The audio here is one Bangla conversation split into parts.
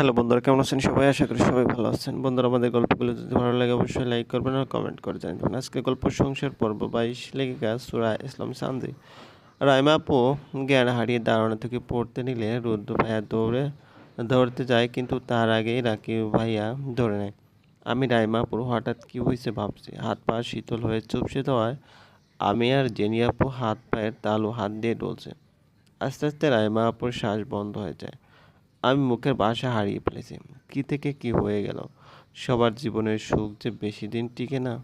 হ্যালো বন্ধুরা, কেমন আছেন সবাই? আশা করি সবাই ভালো আছেন। বন্ধুরা, আমাদের গল্পগুলো যদি ভালো লাগে অবশ্যই লাইক করবেন আর কমেন্ট করে জানাবেন। আজকে গল্প সংসার পর্ব বাইশ লেখিকা সুরা ইসলাম সান্দি। রাইমা আপু জ্ঞান হারিয়ে দাঁড়ানো থেকে পড়তে নিলে রুদ্র ভাইয়া দৌড়ে ধরতে যায়, কিন্তু তার আগেই রাকিব ভাইয়া ধরে নেয়। আমি রাইমা আপুর হঠাৎ কী হয়েছে ভাবছি। হাত পা শীতল হয়ে চুপসে দেওয়ায় আমি আর জেনি আপু হাত পায়ের তালু হাত দিয়ে ডলছে। আস্তে আস্তে রাইমা আপুর শ্বাস বন্ধ হয়ে যায়। আমি মুখের ভাষা হারিয়ে ফেলেছি। কী থেকে কি হয়ে গেল? সবার জীবনের সুখ যে বেশি দিন টিকে না?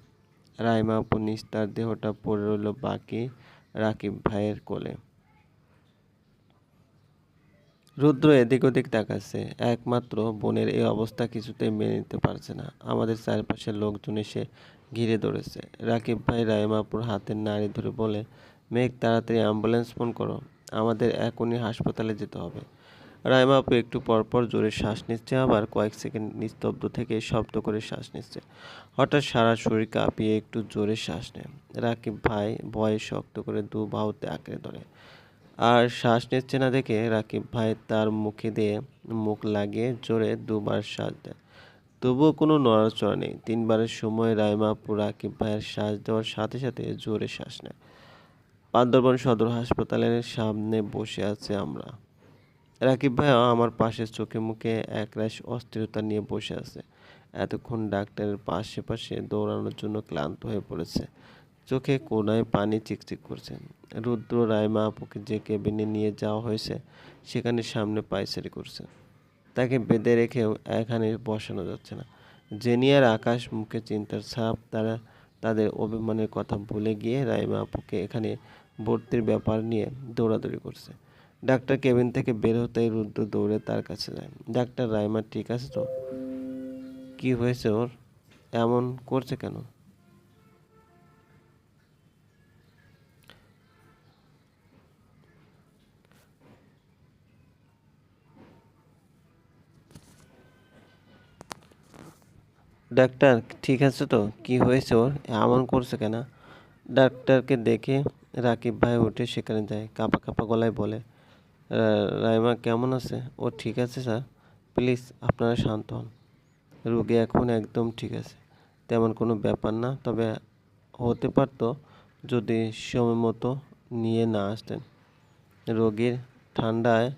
রাইমা আপু নিস্তার দেহটা পড়ে রইল বাকি রাকিব ভাইয়ের কোলে। রুদ্র এদিক ওদিক তাকাচ্ছে। একমাত্র বোনের এই অবস্থা কিছুতেই মেনে নিতে পারছে না। আমাদের চারপাশের লোকজন এসে ঘিরে ধরেছে। রাকিব ভাই রাইমাপুর হাতের নাড়ি ধরে বলে, মেঘ, তাড়াতাড়ি অ্যাম্বুলেন্স ফোন করো। আমাদের এখনই হাসপাতালে যেতে হবে। রাইমা আপু একটু পরপর জোরে শ্বাস নিচ্ছে আবার কয়েক সেকেন্ড নিস্তব্ধ থেকে শব্দ করে শ্বাস নিচ্ছে। হঠাৎ সারা শরীর কাঁপিয়ে একটু জোরে শ্বাস নেয়। রাকিব ভাই ভয়ে শক্ত করে দু বাহুতে আঁকড়ে ধরে। আর শ্বাস নিচ্ছে না দেখে রাকিব ভাই তার মুখে দিয়ে মুখ লাগিয়ে জোরে দুবার শ্বাস দেয়। তবুও কোনো নড়াচড়া নেই। তিনবারের সময় রাইমা আপু রাকিব ভাইয়ের শ্বাস দেওয়ার সাথে সাথে জোরে শ্বাস নেয়। বান্দরবন সদর হাসপাতালের সামনে বসে আছে আমরা। রাকিব ভাইও আমার পাশে চোখে মুখে একরাশ অস্থিরতা নিয়ে বসে আছে। এতক্ষণ ডাক্তারের পাশে পাশে দৌড়ানোর জন্য ক্লান্ত হয়ে পড়েছে। চোখে কোনায় পানি চিকচিক করছে। রুদ্র রায়মা আপুকে যে কেবিনে নিয়ে যাওয়া হয়েছে, সেখানে সামনে পায়চারি করছে। তাকে বেঁধে রেখেও এখানে বসানো যাচ্ছে না। জেনিয়ার আকাশ মুখে চিন্তার ছাপ, তারা তাদের অভিমানের কথা ভুলে গিয়ে রাইমা আপুকে এখানে ভর্তির ব্যাপার নিয়ে দৌড়াদৌড়ি করছে। ডাক্তার কেবিন থেকে বের হতেই রুদ্র দৌড়ে তার কাছে যায়। ডাক্তার রাইমা, ঠিক আছে তো? কি হয়েছে ওর? এমন করছে কেন? ডাক্তার, ঠিক আছে তো? কি হয়েছে ওর? এমন করছে কেন? ডাক্তারকে দেখে রাকিব ভাই উঠে সেখানে যায়, কাঁপা কাঁপা গলায় বলে রাইমা কেমন আছে? ও ঠিক আছে স্যার। প্লিজ, আপনারা শান্ত হন। রোগী এখন একদম ঠিক আছে। তেমন কোনো ব্যাপার না, তবে হতে পারতো যদি সময় মতো নিয়ে না আসতেন। রোগীর ঠান্ডায়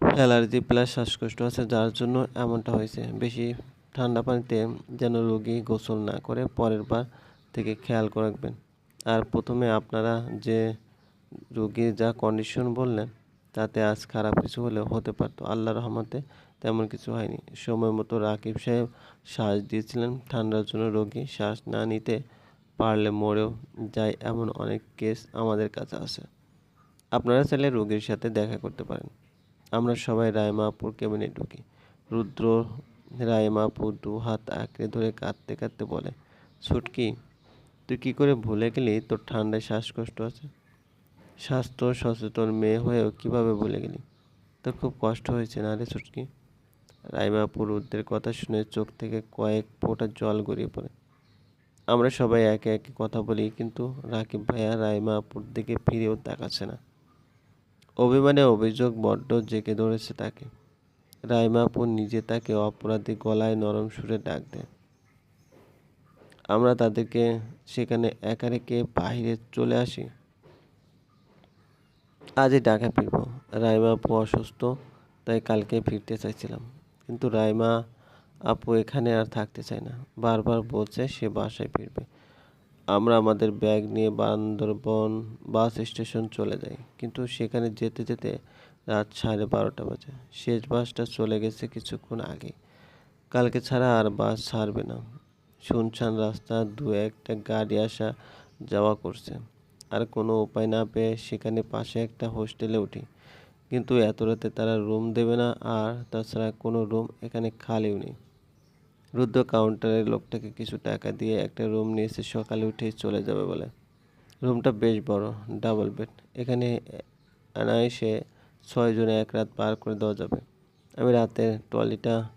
অ্যালার্জি প্লাস শ্বাসকষ্ট আছে, যার জন্য এমনটা হয়েছে। বেশি ঠান্ডা পানিতে যেন রোগী গোসল না করে পরের বার থেকে খেয়াল রাখবেন। আর প্রথমে আপনারা যে রোগীর যা কন্ডিশন বললেন, তাতে আজ খারাপ কিছু হলে হতে পারতো। আল্লাহ রহমতে তেমন কিছু হয়নি। সময় মতো রাকিব সাহেব শ্বাস দিয়েছিলেন। ঠান্ডার জন্য রোগী শ্বাস না নিতে পারলে মরেও যায় এমন অনেক কেস আমাদের কাছে আছে। আপনারা চাইলে রোগীর সাথে দেখা করতে পারেন। আমরা সবাই রায়মাপুর কেবিনে ঢুকি। রুদ্র রায়মাপুর দু হাত আঁকড়ে ধরে কাঁদতে কাঁদতে বলে, ছুটকি, তুই কী করে ভুলে গেলি? তোর ঠান্ডায় শ্বাসকষ্ট আছে। স্বাস্থ্য সচেতন মেয়ে হয়েও কীভাবে ভুলে গেলি? তোর খুব কষ্ট হয়েছে না রে ছুটকি রাইমা পুরুষদের কথা শুনে চোখ থেকে কয়েক ফোঁটা জল গড়িয়ে পড়ে। আমরা সবাই একে একে কথা বলি, কিন্তু রাকিব ভাইয়া রাইমা আপুর দিকে ফিরেও তাকাচ্ছে না। অভিমানে অভিযোগ বড্ড জেঁকে ধরেছে তাকে। রাইমা আপু নিজে তাকে অপরাধী গলায় নরম সুরে ডাক দেয়। আমরা তাদেরকে সেখানে একা রেখে বাহিরে চলে আসি? আজই ঢাকা ফিরব। রাইমা আপু অসুস্থ, তাই কালকে ফিরতে চাইছিলাম। কিন্তু রাইমা আপু এখানে আর থাকতে চায় না। বারবার বলছে সে বাসায় ফিরবে। আমরা আমাদের ব্যাগ নিয়ে বান্দরবন বাস স্টেশন চলে যাই। কিন্তু সেখানে যেতে যেতে রাত সাড়ে বারোটা বাজে। শেষ বাসটা চলে গেছে কিছুক্ষণ আগে কালকে ছাড়া আর বাস ছাড়বে না। শুনছান রাস্তা দু একটা গাড়ি আসা যাওয়া করছে। আর কোনো উপায় না পেয়ে সেখানে পাশে একটা হোস্টেলে উঠি। কিন্তু এত রাতে তারা রুম দেবে না আর তাছাড়া কোনো রুম এখানে খালিও নেই। রুদ্র কাউন্টারের লোকটাকে কিছু টাকা দিয়ে একটা রুম নিয়েছে সকালে উঠে চলে যাবে বলে। রুমটা বেশ বড়, ডাবল বেড। এখানে অনায়াসে ছয়জনে এক রাত পার করে দেওয়া যাবে। আমি রাতের ট্রলিটা,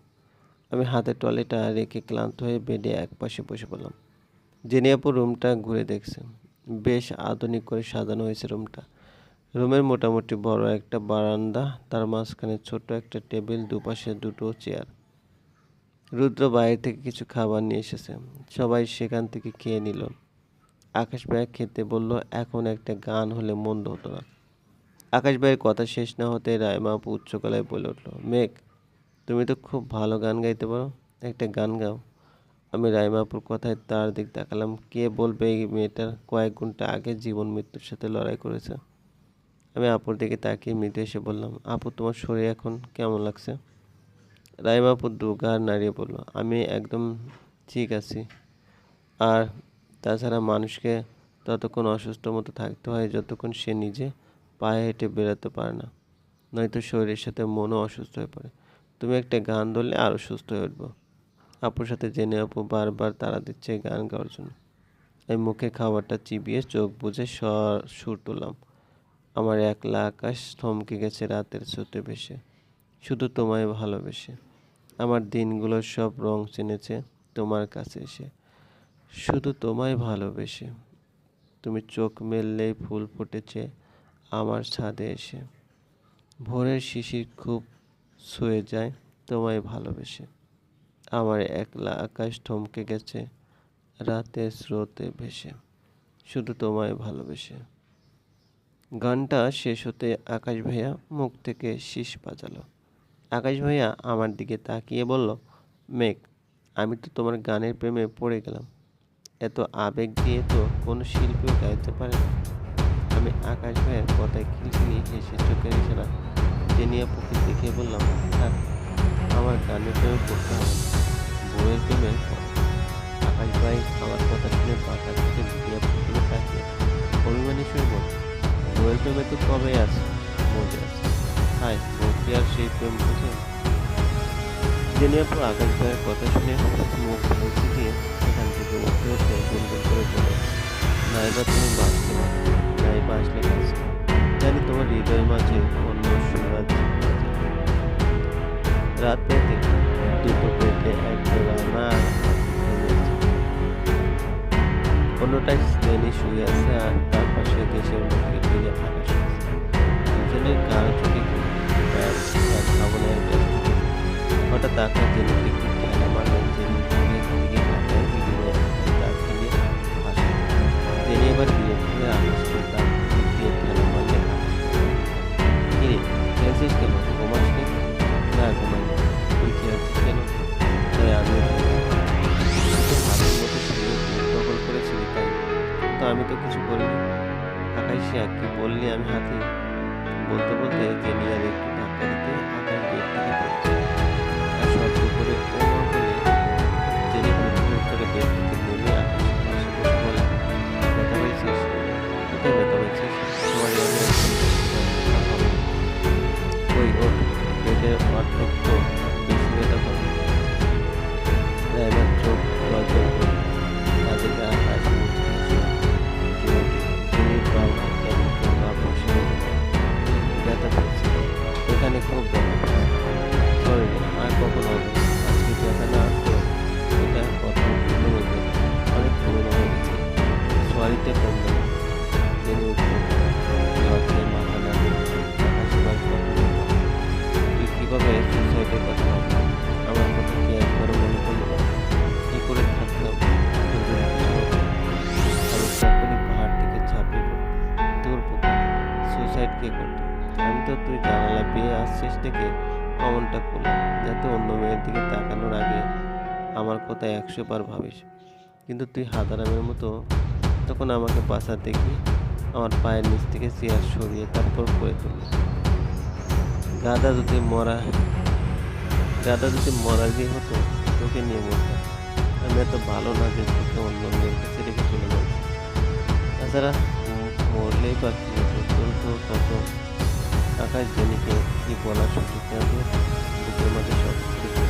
আমি হাতের ট্রলিটা রেখে ক্লান্ত হয়ে বেডে এক পাশে বসে পড়লাম। জেনিয়াপুর রুমটা ঘুরে দেখছে। বেশ আধুনিক করে সাজানো হয়েছে রুমটা। রুমের মোটামুটি বড় একটা বারান্দা, তার মাঝখানে ছোট একটা টেবিল, দুপাশে দুটো চেয়ার। রুদ্র বাইরে থেকে কিছু খাবার নিয়ে এসেছে। সবাই সেখান থেকে খেয়ে নিল। আকাশ ভাই খেতে বলল, এখন একটা গান হলে মন্দ হতো না। আকাশ ভাইয়ের কথা শেষ না হতে রায়মা আপু উচ্চ গলায় বলে উঠল, মেঘ, তুমি তো খুব ভালো গান গাইতে পারো। একটা গান গাও। আমি রাইমাপুর কথায় তার দিক তাকালাম কে বলবে এই মেয়েটার কয়েক ঘণ্টা আগে জীবন মৃত্যুর সাথে লড়াই করেছে? আমি আপুর দিকে তাকিয়ে মৃদু এসে বললাম, আপু তোমার শরীর এখন কেমন লাগছে? রাইমাপুর দুগার নাড়িয়ে বলল, আমি একদম ঠিক আছি। আর তাছাড়া মানুষকে ততক্ষণ অসুস্থ মতো থাকতে হয় যতক্ষণ সে নিজে পায়ে হেঁটে বেরোতে পারে না। নয়তো শরীরের সাথে মনও অসুস্থ হয়ে পড়ে। তুমি একটা গান ধরলে আরও সুস্থ হয়ে উঠবো। আপুর সাথে জেনে আপু বারবার তারা দিচ্ছে গান গাওয়ার জন্য। আমি মুখে খাবারটা চিবিয়ে চোখ বুঝে সুর তুললাম। আমার একলা আকাশ থমকে গেছে রাতের স্রোতে ভেসে। শুধু তোমায় ভালোবেসে। আমার দিনগুলো সব রং চেনেছে তোমার কাছে এসে। শুধু তোমায় ভালোবেসে। তুমি চোখ মেললেই ফুল ফুটেছে আমার ছাদে এসে। ভোরের শিশির খুব ছুঁয়ে যায়, তোমায় ভালোবেসে। আমার একলা আকাশ থমকে গেছে, রাতের স্রোতে ভেসে, শুধু তোমায় ভালোবেসে। গানটা শেষ হতে আকাশ ভাইয়া মুখ থেকে শীষ বাজালো। আকাশ ভাইয়া আমার দিকে তাকিয়ে বলল, মেঘ, আমি তো তোমার গানের প্রেমে পড়ে গেলাম। এত আবেগ দিয়ে তো কোনো শিল্পীও গাইতে পারে না। আমি আকাশ ভাইয়ের কথায় খিলখিলি হেসে চোখের ইশারা জেনিয়া পুকুর দেখে বললাম থাক আমার গানের প্রেমে পড়তে হবে না বউয়ের প্রেমের পর আকাশ ভাই আমার কথা শুনে পাতা থেকে জেনিয়া পুকুরে তাকিয়ে অভিমানী শুয়ে বল বউয়ের প্রেমে তো কবে আছে, মজা আছে। হায়, বউ আর সেই প্রেম বুঝে? জেনিয়াপু আকাশ ভাইয়ের কথা শুনে মুখ মুছে দিয়ে সেখান থেকে উঠতে উঠতে গুনগুন করে বলে, নাইবা তুমি বাঁচতে পারো, নাইবা আসলে কাছে জানি তোমার হৃদয় মাঝে অন্য সুরাজ রাত দুটো পেটে রানা আর অন্যটাই শ্রেণি শুয়ে আছে আর তার পাশে দেশের মুখে দুজনের চোখে ভাবনায় ব্যস্ত। হঠাৎ আকাশ জেনিকে একটু ঠেলা জেনি থেকে জেনি এবার বিরক্ত হয়ে দেখে অমনটা করলাম, যাতে অন্য মেয়ের দিকে তাকানোর আগে আমার কথা একশো বার ভাবিস। কিন্তু তুই হাতারামের মতো তখন আমাকে বাসা দেখি আমার পায়ের নিচ থেকে চেয়ার সরিয়ে তারপর করে তুললি গাদা যদি মরা গাদা যদি মরা গিয়ে হতো, তোকে নিয়ে মরতাম। আমি এত ভালো না যে তোকে অন্য মেয়ের কাছে রেখে চলে যাব। তাছাড়া মরলেই কি তোর তো কত আকাশ জেনিকে কি বলার সুযোগ দিয়ে বুকের মাঝে সব কিছু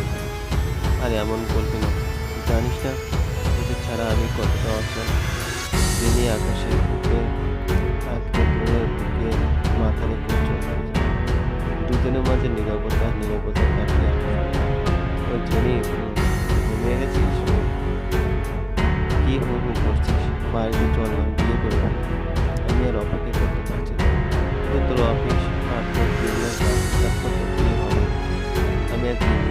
আর এমন বলবি না। জানিস না, তোকে ছাড়া আমি কতটা অচল। জেনি আকাশের বুকে বুকে মাথা রেখে চলে দুজনের মাঝে নীরবতা নীরবতা কাটিয়ে ওই জেনি ঘুমিয়ে গেছিস? কি করছিস? বাড়িতে চল বিয়ে করে ফেলি। আমি আর অপেক্ষা করতে পারছি না। তোর মেয়ের